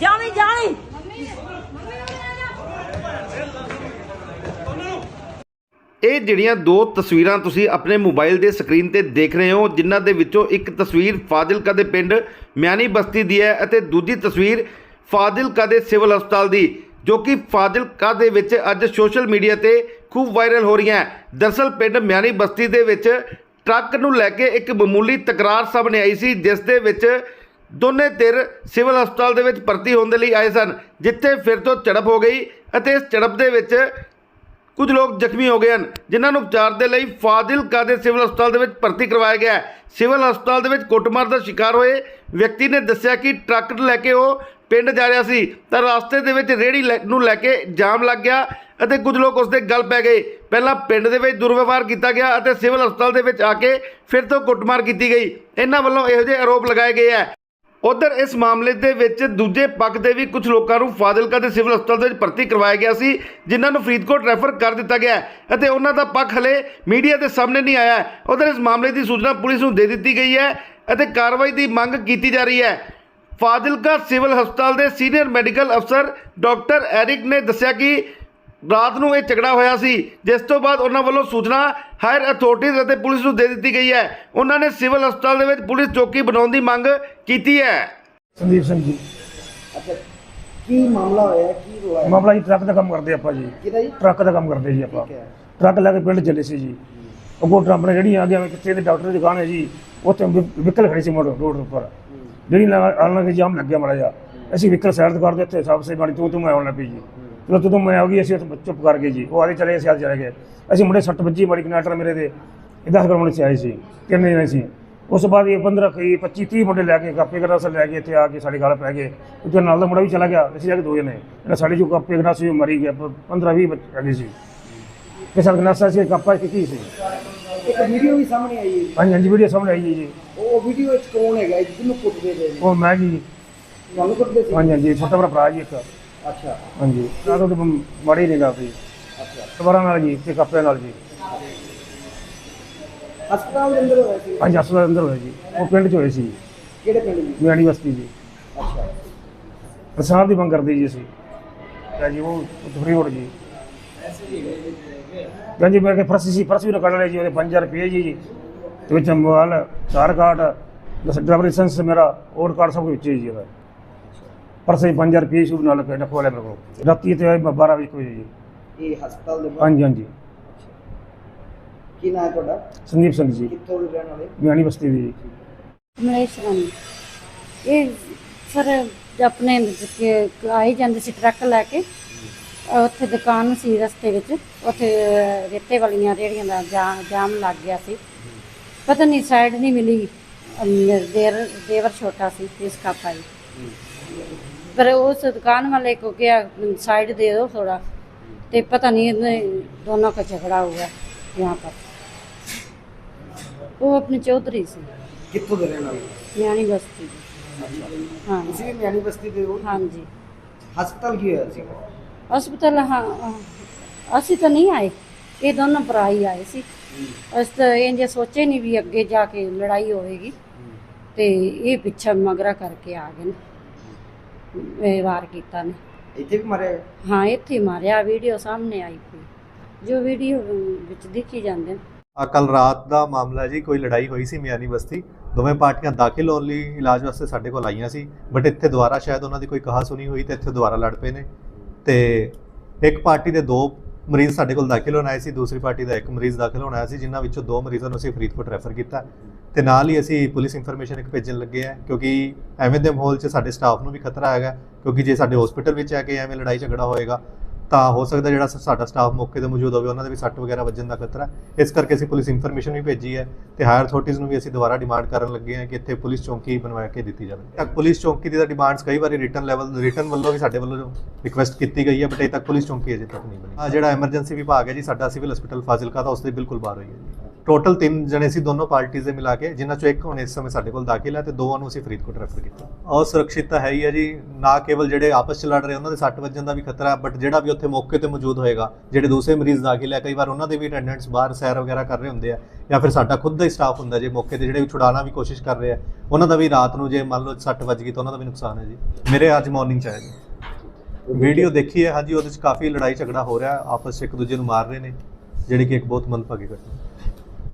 ਜਾਣੀ ਜਾਣੀ ਇਹ ਜਿਹੜੀਆਂ ਦੋ ਤਸਵੀਰਾਂ ਤੁਸੀਂ ਆਪਣੇ ਮੋਬਾਈਲ ਦੇ ਸਕਰੀਨ ਤੇ ਦੇਖ ਰਹੇ ਹੋ, ਜਿਨ੍ਹਾਂ ਦੇ ਵਿੱਚੋਂ ਇੱਕ ਤਸਵੀਰ ਫਾਜ਼ਿਲਕਾ ਦੇ ਪਿੰਡ ਮਿਆਨੀ ਬਸਤੀ ਦੀ ਹੈ ਅਤੇ ਦੂਜੀ ਤਸਵੀਰ ਫਾਜ਼ਿਲਕਾ ਦੇ ਸਿਵਲ ਹਸਪਤਾਲ ਦੀ, ਜੋ ਕਿ ਫਾਜ਼ਿਲਕਾ ਦੇ ਵਿੱਚ ਅੱਜ ਸੋਸ਼ਲ ਮੀਡੀਆ ਤੇ ਖੂਬ ਵਾਇਰਲ ਹੋ ਰਹੀਆਂ ਹੈ। ਦਰਅਸਲ ਪਿੰਡ ਮਿਆਣੀ ਬਸਤੀ ਦੇ ਵਿੱਚ ਟਰੱਕ ਨੂੰ ਲੈ ਕੇ ਇੱਕ ਮਾਮੂਲੀ ਤਕਰਾਰ ਸਾਹਮਣੇ ਆਈ ਸੀ, ਜਿਸ ਦੇ ਵਿੱਚ ਦੋਨੇ ਧਿਰ ਸਿਵਲ ਹਸਪਤਾਲ ਦੇ ਵਿੱਚ ਭਰਤੀ ਹੋਣ ਦੇ ਲਈ ਆਏ ਸਨ, ਜਿੱਥੇ ਫਿਰ ਤੋਂ ਝੜਪ ਹੋ ਗਈ ਅਤੇ ਇਸ ਝੜਪ ਦੇ ਵਿੱਚ ਕੁਝ ਲੋਕ ਜ਼ਖਮੀ ਹੋ ਗਏ ਹਨ, ਜਿਨ੍ਹਾਂ ਨੂੰ ਉਪਚਾਰ ਦੇ ਲਈ ਫਾਜ਼ਿਲਕਾ ਦੇ ਸਿਵਲ ਹਸਪਤਾਲ ਦੇ ਵਿੱਚ ਭਰਤੀ ਕਰਵਾਇਆ ਗਿਆ ਸਿਵਲ ਹਸਪਤਾਲ ਦੇ ਵਿੱਚ ਕੁੱਟਮਾਰ ਦਾ ਸ਼ਿਕਾਰ ਹੋਏ ਵਿਅਕਤੀ ਨੇ ਦੱਸਿਆ ਕਿ ਟਰੱਕ ਨੂੰ ਲੈ ਕੇ ਉਹ ਪਿੰਡ ਜਾ ਰਿਹਾ ਸੀ, ਤਾਂ ਰਸਤੇ ਦੇ ਵਿੱਚ ਰੇਹੜੀ ਲੈ- ਨੂੰ ਲੈ ਕੇ ਜਾਮ ਲੱਗ ਗਿਆ ਅਤੇ ਕੁਝ ਲੋਕ ਉਸਦੇ ਗਲ ਪੈ ਗਏ। ਪਹਿਲਾਂ ਪਿੰਡ ਦੇ ਵਿੱਚ ਦੁਰਵਿਵਹਾਰ ਕੀਤਾ ਗਿਆ ਅਤੇ ਸਿਵਲ ਹਸਪਤਾਲ ਦੇ ਵਿੱਚ ਆ ਕੇ ਫਿਰ ਤੋਂ ਕੁੱਟਮਾਰ ਕੀਤੀ ਗਈ। ਇਹਨਾਂ ਵੱਲੋਂ ਇਹੋ ਜਿਹੇ ਆਰੋਪ ਲਗਾਏ ਗਏ ਹੈ। ਉਧਰ ਇਸ ਮਾਮਲੇ ਦੇ ਵਿੱਚ ਦੂਜੇ ਪੱਖ ਦੇ ਵੀ ਕੁਝ ਲੋਕਾਂ ਨੂੰ ਫਾਜ਼ਿਲਕਾ ਦੇ ਸਿਵਲ ਹਸਪਤਾਲ ਦੇ ਵਿੱਚ ਭਰਤੀ ਕਰਵਾਇਆ ਗਿਆ ਸੀ, ਜਿਨ੍ਹਾਂ ਨੂੰ ਫਰੀਦਕੋਟ ਰੈਫਰ ਕਰ ਦਿੱਤਾ ਗਿਆ ਅਤੇ ਉਹਨਾਂ ਦਾ ਪੱਖ ਹਲੇ ਮੀਡੀਆ ਦੇ ਸਾਹਮਣੇ ਨਹੀਂ ਆਇਆ ਉਧਰ ਇਸ ਮਾਮਲੇ ਦੀ ਸੂਚਨਾ ਪੁਲਿਸ ਨੂੰ ਦੇ ਦਿੱਤੀ ਗਈ ਹੈ ਅਤੇ ਕਾਰਵਾਈ ਦੀ ਮੰਗ ਕੀਤੀ ਜਾ ਰਹੀ ਹੈ। ਫਾਜ਼ਿਲਕਾ ਸਿਵਲ ਹਸਪਤਾਲ ਦੇ ਸੀਨੀਅਰ ਮੈਡੀਕਲ ਅਫਸਰ ਡਾਕਟਰ ਐਰਿਕ ਨੇ ਦੱਸਿਆ ਕਿ ਰਾਤ ਨੂੰ ਇਹ ਝਗੜਾ ਹੋਇਆ ਸੀ, ਜਿਸ ਤੋਂ ਬਾਅਦ ਉਹਨਾਂ ਵੱਲੋਂ ਸੂਚਨਾ ਹਾਇਰ ਅਥਾਰਟੀਜ਼ ਅਤੇ ਪੁਲਿਸ ਨੂੰ ਦੇ ਦਿੱਤੀ ਗਈ ਹੈ। ਉਹਨਾਂ ਨੇ ਸਿਵਲ ਹਸਪਤਾਲ ਦੇ ਵਿੱਚ ਪੁਲਿਸ ਚੌਕੀ ਬਣਾਉਣ ਦੀ ਮੰਗ ਕੀਤੀ ਹੈ। ਸੰਦੀਪ ਸਿੰਘ ਜੀ। ਅੱਛਾ ਕੀ ਮਾਮਲਾ ਹੋਇਆ ਕੀ ਰੋਇਆ? ਹੈ? ਮਾਮਲਾ ਜੀ ਟਰੱਕ ਦਾ ਕੰਮ ਕਰਦੇ ਆਪਾਂ ਜੀ। ਕਿਹਦਾ ਜੀ? ਟਰੱਕ ਦਾ ਕੰਮ ਕਰਦੇ ਜੀ ਆਪਾਂ। ਠੀਕ ਹੈ। ਟਰੱਕ ਲੈ ਕੇ ਪਿੰਡ ਚੱਲੇ ਸੀ ਜੀ। ਅੱਗੋਂ ਟਰੰਪ ਨੇ ਜਿਹੜੀ ਆ ਗਿਆ ਕਿੱਥੇ ਦੇ ਡਾਕਟਰ ਦੀ ਦੁਕਾਨ ਹੈ ਜੀ ਉੱਥੇ ਵਿਕਲ ਖੜੀ ਸੀ ਮੋੜ ਰੋਡ ਉੱਪਰ। ਜਿਹੜੀ ਆਲਣਾ ਕੇ ਜਾਮ ਲੱਗਿਆ ਮਾੜਾ ਜਿਹਾ। ਅਸੀਂ ਵਿਕਲ ਸਾਈਡ ਤੋਂ ਕਰਦੇ ਉੱਥੇ ਸਭ ਸੇ ਮਾੜੀ ਤੂੰ ਤੂੰ ਮੈਂ ਆਉਣ ਲੱਗ ਪਈ ਜੀ। ਚਲੋ ਤੂੰ ਤੂੰ ਮੈਂ ਆ ਗਈ ਅਸੀਂ ਉੱਥੇ ਚੁੱਪ ਕਰ ਗਏ ਜੀ। ਉਹ ਆਦੇ ਚਲੇ ਅਸੀਂ ਆਦੇ ਚਲੇ ਗਏ। ਅਸੀਂ ਮੁੰਡੇ ਸੱਟ ਵੱਜੀ ਮਾੜੀ ਕਨਾਟਰ ਮੇਰੇ ਦੇ ਇਹ 10 ਕਰਮਣ ਸੇ ਆਏ ਸੀ। ਕਿੰਨੇ ਜਣੇ ਸੀ। ਉਸ ਤੋਂ ਬਾਅਦ ਇਹ 15 ਕਈ 25 30 ਮੁੰਡੇ ਲੈ ਕੇ ਕਾਪੇ ਗਰਾਸ ਲੈ ਕੇ ਇੱਥੇ ਆ ਕੇ ਸਾਡੇ ਗਲ ਪੈ ਗਏ। ਉੱਥੇ ਨਾਲ ਦਾ ਮੁੰਡਾ ਵੀ ਚਲਾ ਗਿਆ ਅਸੀਂ ਜਾ ਕੇ ਦੋ ਜਣੇ। ਇਹਨਾਂ ਸਾਡੇ ਜੋ ਕਾਪੇ ਗਰਾਸ ਸੀ ਉਹ ਮਰੀ ਗਿਆ 15 20 ਬੱਚੇ ਹੈਗੇ ਸੀ। ਕਿ ਸਾਡੇ ਗਨਾਸਾ ਸੀ ਕਾਪਾ ਕਿ ਸੀ? ਇੱਕ ਵੀਡੀਓ ਵੀ ਸਾਹਮਣੇ ਆਈ ਹੈ ਹਾਂਜੀ ਹਾਂਜੀ ਵੀਡੀਓ ਸਾਹਮਣੇ ਆਈ ਹੈ ਜੀ। ਉਹ ਵੀਡੀਓ ਵਿੱਚ ਕੌਣ ਹੈਗਾ ਜਿਹਨੂੰ ਕੁੱਟਦੇ ਪਏ ਨੇ। ਉਹ ਮੈਂ ਜੀ। ਤੁਹਾਨੂੰ ਕੁੱਟਦੇ ਸੀ? ਹਾਂਜੀ ਹਾਂਜੀ ਛੋਟਾ ਮੇਰਾ ਭਰਾ ਜੀ ਇੱਕ। ਅੱਛਾ। ਹਾਂਜੀ ਨਾ ਤਾਂ ਉਹਦੇ ਮਾੜੀ ਨਹੀਂ ਲੱਗਦੀ ਅੱਛਾ। ਦੁਬਾਰਾ ਨਾਲ ਜੀ ਤੇ ਕੱਪੜੇ ਨਾਲ ਜੀ। ਹਸਪਤਾਲ ਦੇ ਅੰਦਰ ਹੋਇਆ ਸੀ? ਹਾਂਜੀ ਹਸਪਤਾਲ ਦੇ ਅੰਦਰ ਹੋਏ ਜੀ। ਉਹ ਪਿੰਡ 'ਚ ਹੋਏ ਸੀ ਕਿਹੜੇ ਪਿੰਡ ਜੀ? ਮਿਆਣੀ ਬਸਤੀ ਜੀ। ਅੱਛਾ। ਪ੍ਰਸਾਦ ਦੀ ਮੰਗ ਕਰਦੇ ਜੀ ਅਸੀਂ। ਤਾਂ ਜੀ ਉਹ ਫਰੀਦਕੋਟ ਜੀ। ਹਾਂਜੀ ਮੈਂ ਕਿ ਫਰਸੀ ਸੀ ਫਰਸੀ ਵੀ ਨਾ ਕੱਢ ਲਿਆ ਜੀ ਉਹਦੇ 5000 ਰੁਪਏ ਜੀ। ਤੇ ਵਿੱਚ mobile Aadhaar card driver licence ਮੇਰਾ ਹੋਰ ਕਾਰਡ ਸਭ ਕੁਝ ਵਿੱਚ ਜੀ ਉਹਦਾ। ਪਰਸੇ 5000 ਰੁਪਏ ਸ਼ੁਰੂ ਨਾਲ ਕੇ ਨਖਵਾ ਲਿਆ ਮੇਰੇ ਕੋਲ। ਰਾਤੀ ਤੇ 12 ਵਜੇ ਕੋਈ ਜੀ। ਇਹ ਹਸਪਤਾਲ ਦੇ ਹਾਂਜੀ ਹਾਂਜੀ। ਕੀ ਨਾਂ ਹੈ ਤੁਹਾਡਾ ਸੰਦੀਪ ਸਿੰਘ ਜੀ ਕਿੱਥੋਂ ਦੇ ਰਹਿਣ ਵਾਲੇ ਮਿਆਣੀ ਬਸਤੀ ਦੀ ਜੀ ਮਲੇਸ਼ ਰਾਣੀ ਇਹ ਸਰ ਆਪਣੇ ਕਿ ਆਈ ਜਾਂਦੇ ਸੀ ਟਰੱਕ ਲੈ ਕੇ ਅਹ ਉੱਥੇ ਦੁਕਾਨ ਸੀ ਰਸਤੇ ਵਿੱਚ ਉੱਥੇ ਅਹ, ਰੇਤੇ ਵਾਲੀਆਂ ਰੇੜੀਆਂ ਦਾ ਜਾ- ਜਾਮ ਲੱਗ ਗਿਆ ਸੀ ਪਤਾ ਨਹੀਂ ਸਾਈਡ ਨਹੀਂ ਮਿਲੀ ਅਮ, ਦੇਰ ਦੇਵਰ ਛੋਟਾ ਸੀ ਇਸ ਕਾ ਪਾਈ ਪਰ ਉਸ ਦੁਕਾਨ ਵਾਲੇ को किया साइड दे दो थोड़ा तो पता नहीं इनमें दोनों का झगड़ा हुआ यहाँ पर ਉਹ ਆਪਣੇ ਚੌਧਰੀ ਸੀ। ਕਿੱਥੋਂ ਦੇ ਰਹਿਣ ਵਾਲੇ? ਨਿਆਣੀ ਬਸਤੀ ਦੇ। ਹਾਂ ਤੁਸੀਂ ਵੀ ਮਿਆਣੀ ਬਸਤੀ ਦੇ ਹੋ? ਹਾਂਜੀ। ਹਸਪਤਾਲ ਕੀ ਹੋਇਆ ਸੀ? ਹਸਪਤਾਲ ਹਾਂ ਅਸੀਂ ਤਾਂ ਨਹੀਂ ਆਏ। ਇਹ ਦੋਨੋਂ ਭਰਾ ਹੀ ਆਏ ਸੀ। ਅਸੀਂ ਤਾਂ ਇੰਜ ਸੋਚੇ ਨਹੀਂ ਵੀ ਅੱਗੇ ਜਾ ਕੇ ਲੜਾਈ ਹੋਵੇਗੀ। ਤੇ ਇਹ ਪਿੱਛਾ ਮਗਰਾ ਕਰਕੇ ਆ ਗਏ ਨੇ। ਇਹ ਵਾਰ ਕੀਤਾ ਨੇ। ਇੱਥੇ ਵੀ ਮਾਰੇ ਹਾਂ ਇੱਥੇ ਮਾਰਿਆ। ਵੀਡੀਓ ਸਾਹਮਣੇ ਆਈ ਪਈ। ਜੋ ਵੀਡੀਓ ਵਿੱਚ ਦੇਖੀ ਜਾਂਦੇ ਨੇ। ਆ ਕੱਲ ਰਾਤ ਦਾ ਮਾਮਲਾ ਜੀ, ਕੋਈ ਲੜਾਈ ਹੋਈ ਸੀ ਮਿਆਨੀ ਬਸਤੀ। ਦੋਵੇਂ ਪਾਰਟੀਆਂ ਦਾਖਲ ਹੋਣ ਲਈ ਇਲਾਜ ਵਾਸਤੇ ਸਾਡੇ ਕੋਲ ਆਈਆਂ ਸੀ ਬਟ ਇੱਥੇ ਦੁਬਾਰਾ ਸ਼ਾਇਦ ਉਹਨਾਂ ਦੀ ਕੋਈ ਕਹਾ ਸੁਣੀ ਹੋਈ ਤੇ ਇੱਥੇ ਦੁਬਾਰਾ ਲੜ ਪਏ ਨੇ। ਤੇ ਇੱਕ ਪਾਰਟੀ ਦੇ ਦੋ ਮਰੀਜ਼ ਸਾਡੇ ਕੋਲ ਦਾਖਲ ਹੋਣ ਆਏ ਸੀ, ਦੂਸਰੀ ਪਾਰਟੀ ਦਾ ਇੱਕ ਮਰੀਜ਼ ਦਾਖਲ ਹੋਣ ਆਇਆ ਸੀ, ਜਿਨ੍ਹਾਂ ਵਿੱਚੋਂ ਦੋ ਮਰੀਜ਼ਾਂ ਨੂੰ ਅਸੀਂ ਫਰੀਦਕੋਟ ਰੈਫਰ ਕੀਤਾ। ਤੇ ਨਾਲ ਹੀ ਅਸੀਂ ਪੁਲਿਸ ਇਨਫੋਰਮੇਸ਼ਨ ਇੱਕ ਭੇਜਣ ਲੱਗੇ ਆ ਕਿਉਂਕਿ ਐਵੇਂ ਦੇ ਮਾਹੌਲ 'ਚ ਸਾਡੇ ਸਟਾਫ ਨੂੰ ਵੀ ਖਤਰਾ ਹੈਗਾ, ਕਿਉਂਕਿ ਜੇ ਸਾਡੇ ਹਸਪੀਟਲ ਵਿੱਚ ਆ ਕੇ ਐਵੇਂ ਲੜਾਈ ਝਗੜਾ ਹੋਏਗਾ ਤਾਂ ਹੋ ਸਕਦਾ ਜਿਹੜਾ ਸਾਡਾ ਸਟਾਫ ਮੌਕੇ ਤੇ ਮੌਜੂਦ ਹੋਵੇ, ਉਹਨਾਂ ਦੇ ਵੀ ਸੱਟ ਵਗੈਰਾ ਵੱਜਣ ਦਾ ਖਤਰਾ ਹੈ। ਇਸ ਕਰਕੇ ਅਸੀਂ ਪੁਲਿਸ ਇਨਫੋਰਮੇਸ਼ਨ ਵੀ ਭੇਜੀ ਹੈ ਤੇ ਹਾਇਰ ਅਥਾਰਟੀਜ਼ ਨੂੰ ਵੀ ਅਸੀਂ ਦੁਬਾਰਾ ਡਿਮਾਂਡ ਕਰਨ ਲੱਗੇ ਹਾਂ ਕਿ ਇੱਥੇ ਪੁਲਿਸ ਚੌਂਕੀ ਬਣਵਾ ਕੇ ਦਿੱਤੀ ਜਾਵੇ। ਤੱਕ ਪੁਲਿਸ ਚੌਂਕੀ ਦੀ ਤਾਂ ਡਿਮਾਂਡਸ ਕਈ ਵਾਰੀ ਰਿਟਰਨ ਲੈਵਲ ਰਿਟਰਨ ਵੱਲੋਂ ਵੀ ਸਾਡੇ ਵੱਲੋਂ ਰਿਕੁਐਸਟ ਕੀਤੀ ਗਈ ਹੈ ਬਟ ਅਜੇ ਤੱਕ ਪੁਲਿਸ ਚੌਂਕੀ ਅਜੇ ਤੱਕ ਨਹੀਂ ਬਣੀ। ਆ ਜਿਹੜਾ ਐਮਰਜੈਂਸੀ ਵਿਭਾਗ ਹੈ ਜੀ, ਸਾਡਾ ਸਿਵਲ ਹਸਪੀਟਲ ਫਾਜ਼ਿਲਕਾ ਦਾ, ਉਸ ਦੇ ਬਿਲਕੁਲ ਬਾਹਰ ਹੋਈ ਹੈ ਟੋਟਲ ਤਿੰਨ ਜਣੇ ਸੀ ਦੋਨੋਂ ਪਾਰਟੀਆਂ ਦੇ ਮਿਲਾ ਕੇ, ਜਿਨ੍ਹਾਂ ਚੋਂ ਇੱਕ ਹੁਣ ਇਸ ਸਮੇਂ ਸਾਡੇ ਕੋਲ ਦਾਖਲ ਹੈ ਤੇ ਦੋਵਾਂ ਨੂੰ ਅਸੀਂ ਫਰੀਦਕੋਟ ਰੈਫਰ ਕੀਤਾ। ਔਰ ਤਾਂ ਹੈ ਹੀ ਹੈ ਜੀ, ਨਾ ਕੇਵਲ ਜਿਹੜੇ ਆਪਸ ਚ ਲੜ ਰਹੇ, ਉਹਨਾਂ ਦੇ ਸੱਟ ਵੱਜਣ ਦਾ ਵੀ ਖਤਰਾ ਹੈ ਬਟ ਜਿਹੜਾ ਵੀ ਉੱਥੇ ਮੌਕੇ ਤੇ ਮੌਜੂਦ ਹੋਏਗਾ, ਜਿਹੜੇ ਦੂਸਰੇ ਮਰੀਜ਼ ਦਾਖਲ ਹੈ, ਕਈ ਵਾਰ ਉਹਨਾਂ ਦੇ ਵੀ ਅਟੈਂਡੈਂਟਸ ਬਾਹਰ ਸੈਰ ਵਗੈਰਾ ਕਰ ਰਹੇ ਹੁੰਦੇ ਆ, ਜਾਂ ਫਿਰ ਸਾਡਾ ਖੁਦ ਦਾ ਹੀ ਸਟਾਫ ਹੁੰਦਾ ਜੇ ਮੌਕੇ ਤੇ ਜਿਹੜੇ ਵੀ ਛੁਡਾਉਣਾ ਵੀ ਕੋਸ਼ਿਸ਼ ਕਰ ਰਹੇ ਆ, ਉਹਨਾਂ ਦਾ ਵੀ ਰਾਤ ਨੂੰ ਜੇ ਮੰਨ ਲਓ ਸੱਟ ਵੱਜ ਗਈ ਤਾਂ ਉਹਨਾਂ ਦਾ ਵੀ ਨੁਕਸਾਨ ਹੈ ਜੀ। ਮੇਰੇ ਅੱਜ ਮਾਰਨਿੰਗ ਚ ਆਇਆ ਜੀ। ਵੀਡੀਓ ਦੇਖੀ ਹੈ, ਹਾਂਜੀ, ਉਹਦੇ ਚ ਕਾਫੀ ਲੜਾਈ ਝਗੜਾ ਹੋ ਰਿਹਾ, ਆਪਸ ਚ ਇੱਕ ਦੂਜੇ ਨੂੰ ਮਾਰ ਰਹੇ ਨੇ, ਜਿਹੜੀ ਕਿ ਇੱਕ ਬਹੁਤ ਮੰਦਭਾਗੀ ਘਟਨਾ